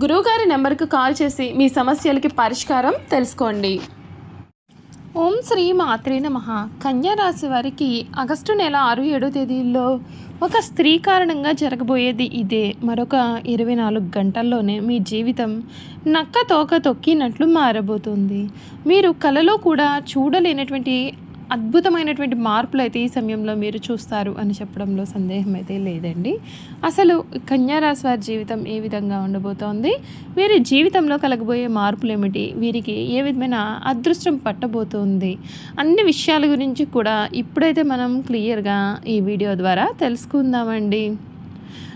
గురువుగారి నెంబర్కు కాల్ చేసి మీ సమస్యలకి పరిష్కారం తెలుసుకోండి. ఓం శ్రీ మాత్రే నమ. కన్యా రాశి వారికి ఆగస్టు నెల ఆరు ఏడో తేదీల్లో ఒక స్త్రీ కారణంగా జరగబోయేది ఇదే. మరొక ఇరవై నాలుగు గంటల్లోనే మీ జీవితం నక్క తోక తొక్కినట్లు మారబోతుంది. మీరు కలలో కూడా చూడలేనటువంటి అద్భుతమైనటువంటి మార్పులు అయితే ఈ సమయంలో మీరు చూస్తారు అని చెప్పడంలో సందేహం అయితే లేదండి. అసలు కన్యారాశి వారి జీవితం ఏ విధంగా ఉండబోతోంది? వీరి జీవితంలో కలగబోయే మార్పులు ఏమిటి వీరికి ఏ విధమైన అదృష్టం పట్టబోతోంది? అన్ని విషయాల గురించి కూడా ఇప్పుడైతే మనం క్లియర్గా ఈ వీడియో ద్వారా తెలుసుకుందామండి.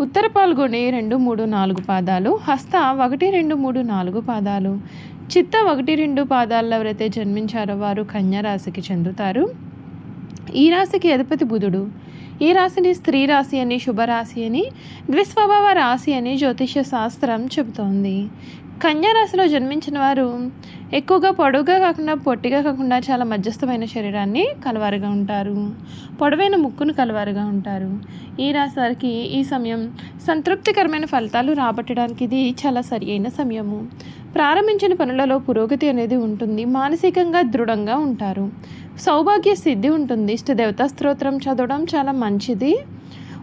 ఉత్తర పాల్గొనే రెండు మూడు నాలుగు పాదాలు హస్త ఒకటి రెండు మూడు నాలుగు పాదాలు. చిత్త ఒకటి రెండు పాదాల్లో ఎవరైతే జన్మించారో వారు కన్యా రాశికి చెందుతారు. ఈ రాశికి అధిపతి బుధుడు. ఈ రాశిని స్త్రీ రాశి అని శుభరాశి అని గ్రిస్వభావ రాశి అని జ్యోతిష శాస్త్రం చెబుతోంది. కన్యారాశిలో జన్మించిన వారు ఎక్కువగా పొడవుగా కాకుండా పొట్టిగా కాకుండా చాలా మధ్యస్థమైన శరీరాన్ని కలవారుగా ఉంటారు. పొడవైన ముక్కును కలవారుగా ఉంటారు. ఈ రాశి వారికి ఈ సమయం సంతృప్తికరమైన ఫలితాలు రాబట్టడానికి ఇది చాలా సరి అయిన సమయము. ప్రారంభించిన పనులలో పురోగతి అనేది ఉంటుంది. మానసికంగా దృఢంగా ఉంటారు. సౌభాగ్య సిద్ధి ఉంటుంది. ఇష్టదేవత స్తోత్రం చదవడం చాలా మంచిది.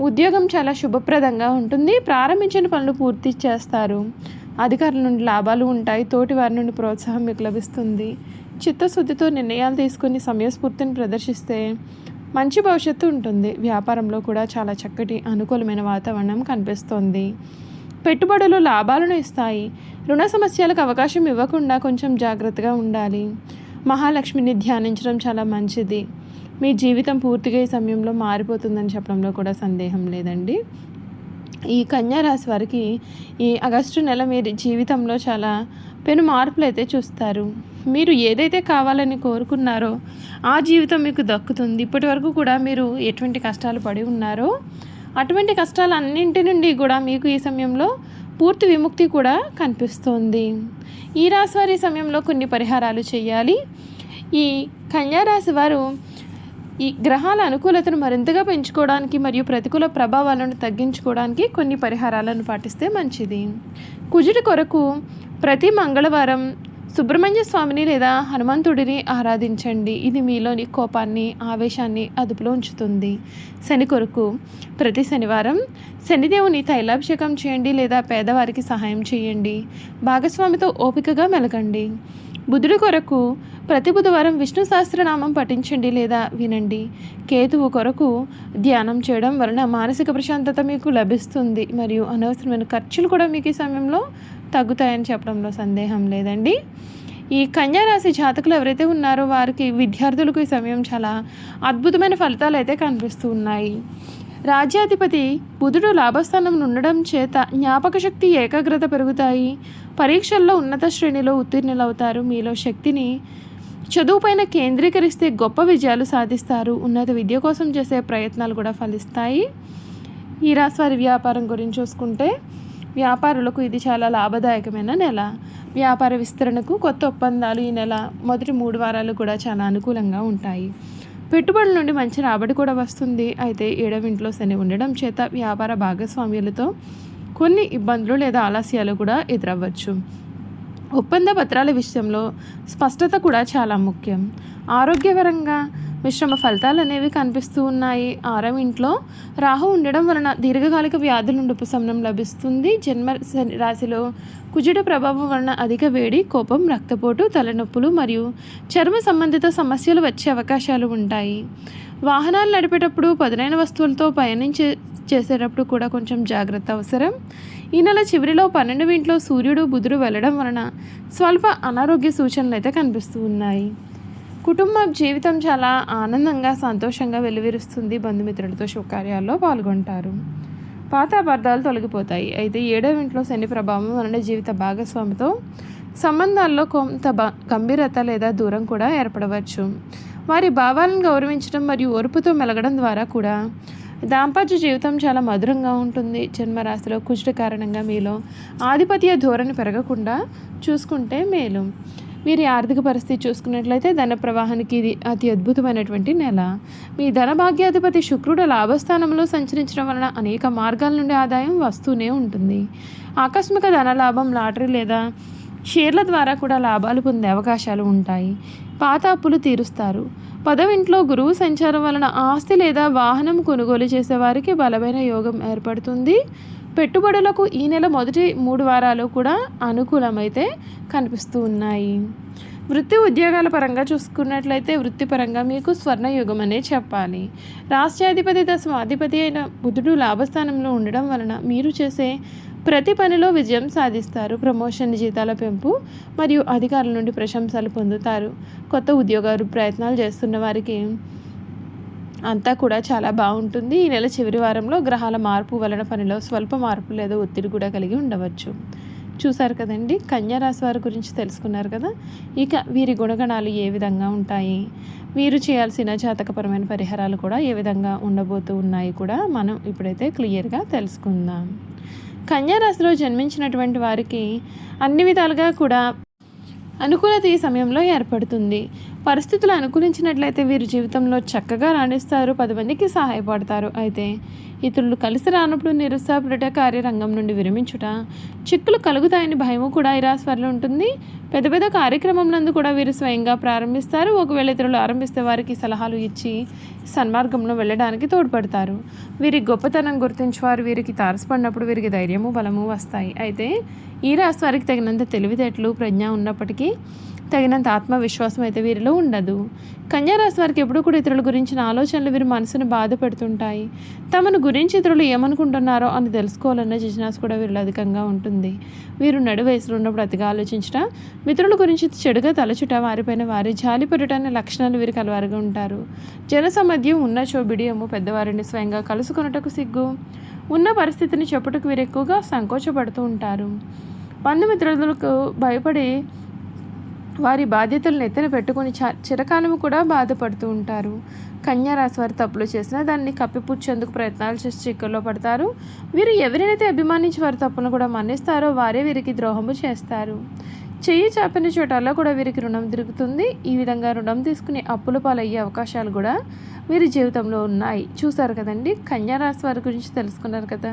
ఉద్యోగం చాలా శుభప్రదంగా ఉంటుంది. ప్రారంభించిన పనులు పూర్తి చేస్తారు. అధికారుల నుండి లాభాలు ఉంటాయి. తోటి వారి నుండి ప్రోత్సాహం మీకు లభిస్తుంది. చిత్తశుద్ధితో నిర్ణయాలు తీసుకుని సమయస్ఫూర్తిని ప్రదర్శిస్తే మంచి భవిష్యత్తు ఉంటుంది. వ్యాపారంలో కూడా చాలా చక్కటి అనుకూలమైన వాతావరణం కనిపిస్తోంది. పెట్టుబడులు లాభాలను ఇస్తాయి. రుణ సమస్యలకు అవకాశం ఇవ్వకుండా కొంచెం జాగ్రత్తగా ఉండాలి. మహాలక్ష్మిని ధ్యానించడం చాలా మంచిది. మీ జీవితం పూర్తిగా ఈ సమయంలో మారిపోతుందని చెప్పడంలో కూడా సందేహం లేదండి. ఈ కన్యారాశి వారికి ఈ ఆగస్టు నెల మీరు జీవితంలో చాలా పెను మార్పులు అయితే చూస్తారు. మీరు ఏదైతే కావాలని కోరుకున్నారో ఆ జీవితం మీకు దక్కుతుంది. ఇప్పటి వరకు కూడా మీరు ఎటువంటి కష్టాలు పడి ఉన్నారో అటువంటి కష్టాలన్నింటి నుండి కూడా మీకు ఈ సమయంలో పూర్తి విముక్తి కూడా కనిపిస్తోంది. ఈ రాశి వారి సమయంలో కొన్ని పరిహారాలు చేయాలి. ఈ కన్యారాశి వారు ఈ గ్రహాల అనుకూలతను మరింతగా పెంచుకోవడానికి మరియు ప్రతికూల ప్రభావాలను తగ్గించుకోవడానికి కొన్ని పరిహారాలను పాటిస్తే మంచిది. కుజుడి కొరకు ప్రతి మంగళవారం సుబ్రహ్మణ్య స్వామిని లేదా హనుమంతుడిని ఆరాధించండి. ఇది మీలోని కోపాన్ని ఆవేశాన్ని అదుపులో ఉంచుతుంది. శని కొరకు ప్రతి శనివారం శనిదేవుని తైలాభిషేకం చేయండి లేదా పేదవారికి సహాయం చేయండి. భాగస్వామితో ఓపికగా మెలగండి. బుధుడి కొరకు ప్రతి బుధవారం విష్ణు సహస్రనామం పఠించండి లేదా వినండి. కేతువు కొరకు ధ్యానం చేయడం వలన మానసిక ప్రశాంతత మీకు లభిస్తుంది. మరియు అనవసరమైన ఖర్చులు కూడా మీకు ఈ సమయంలో తగ్గుతాయని చెప్పడంలో సందేహం లేదండి. ఈ కన్యా రాశి జాతకులు ఎవరైతే ఉన్నారో వారికి విద్యార్థులకు ఈ సమయం చాలా అద్భుతమైన ఫలితాలు అయితే కనిపిస్తూ ఉన్నాయి. రాజ్యాధిపతి బుధుడు లాభస్థానం ఉండడం చేత జ్ఞాపక శక్తి ఏకాగ్రత పెరుగుతాయి. పరీక్షల్లో ఉన్నత శ్రేణిలో ఉత్తీర్ణులవుతారు. మీలో శక్తిని చదువుపైన కేంద్రీకరిస్తే గొప్ప విజయాలు సాధిస్తారు. ఉన్నత విద్య కోసం చేసే ప్రయత్నాలు కూడా ఫలిస్తాయి. ఈ రాశి వారి వ్యాపారం గురించి చూసుకుంటే వ్యాపారులకు ఇది చాలా లాభదాయకమైన నెల. వ్యాపార విస్తరణకు కొత్త ఒప్పందాలు ఈ నెల మొదటి మూడు వారాలు కూడా చాలా అనుకూలంగా ఉంటాయి. పెట్టుబడుల నుండి మంచి రాబడి కూడా వస్తుంది. అయితే ఏడవింట్లో శని ఉండడం చేత వ్యాపార భాగస్వామ్యులతో కొన్ని ఇబ్బందులు లేదా ఆలస్యాలు కూడా ఎదురవ్వచ్చు. ఒప్పంద పత్రాల విషయంలో స్పష్టత కూడా చాలా ముఖ్యం. ఆరోగ్యపరంగా మిశ్రమ ఫలితాలు అనేవి కనిపిస్తూ ఉన్నాయి. ఆరం ఇంట్లో రాహు ఉండడం వలన దీర్ఘకాలిక వ్యాధుల నుండి ఉపశమనం లభిస్తుంది. జన్మ రాశిలో కుజుడు ప్రభావం వలన అధిక వేడి కోపం రక్తపోటు తలనొప్పులు మరియు చర్మ సంబంధిత సమస్యలు వచ్చే అవకాశాలు ఉంటాయి. వాహనాలు నడిపేటప్పుడు పదునైన వస్తువులతో పయనించే చేసేటప్పుడు కూడా కొంచెం జాగ్రత్త అవసరం. ఈ నెల చివరిలో పన్నెండు ఇంట్లో సూర్యుడు బుధుడు వెళ్ళడం వలన స్వల్ప అనారోగ్య సూచనలు అయితే కనిపిస్తూ ఉన్నాయి. కుటుంబ జీవితం చాలా ఆనందంగా సంతోషంగా వెలువిరుస్తుంది. బంధుమిత్రులతో శుభకార్యాల్లో పాల్గొంటారు. పాత అబద్ధాలు తొలగిపోతాయి. అయితే ఏడవ ఇంట్లో శని ప్రభావం వలన జీవిత భాగస్వామితో సంబంధాల్లో కొంత బ గంభీరత లేదా దూరం కూడా ఏర్పడవచ్చు. వారి భావాలను గౌరవించడం మరియు ఓర్పుతో మెలగడం ద్వారా కూడా దాంపత్య జీవితం చాలా మధురంగా ఉంటుంది. జన్మరాశిలో కుజుడు కారణంగా మీలో ఆధిపత్య ధోరణి పెరగకుండా చూసుకుంటే మేలు. వీరి ఆర్థిక పరిస్థితి చూసుకున్నట్లయితే ధన ప్రవాహానికి ఇది అతి అద్భుతమైనటువంటి నెల. మీ ధన భాగ్యాధిపతి శుక్రుడు లాభస్థానంలో సంచరించడం వలన అనేక మార్గాల నుండి ఆదాయం వస్తూనే ఉంటుంది. ఆకస్మిక ధన లాభం లాటరీ లేదా షేర్ల ద్వారా కూడా లాభాలు పొందే అవకాశాలు ఉంటాయి. పాత అప్పులు తీరుస్తారు. పదవింట్లో గురువు సంచారం వలన ఆస్తి లేదా వాహనం కొనుగోలు చేసేవారికి బలమైన యోగం ఏర్పడుతుంది. పెట్టుబడులకు ఈ నెల మొదటి మూడు వారాలు కూడా అనుకూలమైతే కనిపిస్తూ ఉన్నాయి. వృత్తి ఉద్యోగాల పరంగా చూసుకున్నట్లయితే వృత్తిపరంగా మీకు స్వర్ణయుగం అనే చెప్పాలి. రాష్ట్రాధిపతి దశమాధిపతి అయిన బుధుడు లాభస్థానంలో ఉండడం వలన మీరు చేసే ప్రతి పనిలో విజయం సాధిస్తారు. ప్రమోషన్ జీతాల పెంపు మరియు అధికారుల నుండి ప్రశంసలు పొందుతారు. కొత్త ఉద్యోగాలు ప్రయత్నాలు చేస్తున్న వారికి అంతా కూడా చాలా బాగుంటుంది. ఈ నెల చివరి వారంలో గ్రహాల మార్పు వలన పనిలో స్వల్ప మార్పు లేదా ఒత్తిడి కూడా కలిగి ఉండవచ్చు. చూశారు కదండి? కన్యా రాశి వారి గురించి తెలుసుకున్నారు కదా? ఇక వీరి గుణగణాలు ఏ విధంగా ఉంటాయి? వీరు చేయాల్సిన జాతకపరమైన పరిహారాలు కూడా ఏ విధంగా ఉండబోతూ ఉన్నాయి కూడా మనం ఇప్పుడైతే క్లియర్గా తెలుసుకుందాం. కన్యారాశిలో జన్మించినటువంటి వారికి అన్ని విధాలుగా కూడా అనుకూలత ఈ సమయంలో ఏర్పడుతుంది. పరిస్థితులు అనుకూలించినట్లయితే వీరు జీవితంలో చక్కగా రాణిస్తారు పది మందికి సహాయపడతారు. అయితే ఇతరులు కలిసి రానప్పుడు నిరుత్సాహపడట కార్యరంగం నుండి విరమించుట చిక్కులు కలుగుతాయని భయము కూడా ఈ రాశి వారిలో ఉంటుంది. పెద్ద పెద్ద కార్యక్రమం నందు కూడా వీరు స్వయంగా ప్రారంభిస్తారు. ఒకవేళ ఇతరులు ఆరంభిస్తే వారికి సలహాలు ఇచ్చి సన్మార్గంలో వెళ్ళడానికి తోడ్పడతారు. వీరి గొప్పతనం గుర్తించేవారు వీరికి తారసపడినప్పుడు వీరికి ధైర్యము బలము వస్తాయి. అయితే ఈ రాశి వారికి తగినంత తెలివితేటలు ప్రజ్ఞ ఉన్నప్పటికీ తగినంత ఆత్మవిశ్వాసం అయితే వీరిలో ఉండదు. కన్యారాశి వారికి ఎప్పుడూ కూడా ఇతరుల గురించిన ఆలోచనలు వీరి మనసును బాధ పెడుతుంటాయి. తమను గురించి ఇతరులు ఏమనుకుంటున్నారో అని తెలుసుకోవాలన్న జిజ్ఞాస కూడా వీరిలో అధికంగా ఉంటుంది. వీరు నడు వయసులో ఉన్నప్పుడు అతిగా ఆలోచించట మిత్రుల గురించి చెడుగా తలచుట వారిపైన వారి జాలి పెరటనే లక్షణాలు వీరికి అలవారుగా ఉంటారు. జనసమధ్యం ఉన్న చోబిడియము పెద్దవారిని స్వయంగా కలుసుకొనుటకు సిగ్గు. ఉన్న పరిస్థితిని చెప్పుటకు వీరు ఎక్కువగా సంకోచపడుతూ ఉంటారు. బంధుమిత్రులకు భయపడి వారి బాధ్యతలను ఎత్తన పెట్టుకుని చ చిరకాలము కూడా బాధపడుతూ ఉంటారు. కన్యారాశి వారు వారి తప్పులు చేసినా దాన్ని కప్పిపుచ్చేందుకు ప్రయత్నాలు చేసి చిక్కుల్లో పడతారు. వీరు ఎవరినైతే అభిమానించి వారి తప్పును కూడా మన్నిస్తారో వారే వీరికి ద్రోహము చేస్తారు. చెయ్యి చాపిన చోటల్లో కూడా వీరికి రుణం తిరుగుతుంది. ఈ విధంగా రుణం తీసుకుని అప్పుల పాలయ్యే అవకాశాలు కూడా వీరి జీవితంలో ఉన్నాయి. చూసారు కదండి? కన్యారాశి వారి గురించి తెలుసుకున్నారు కదా.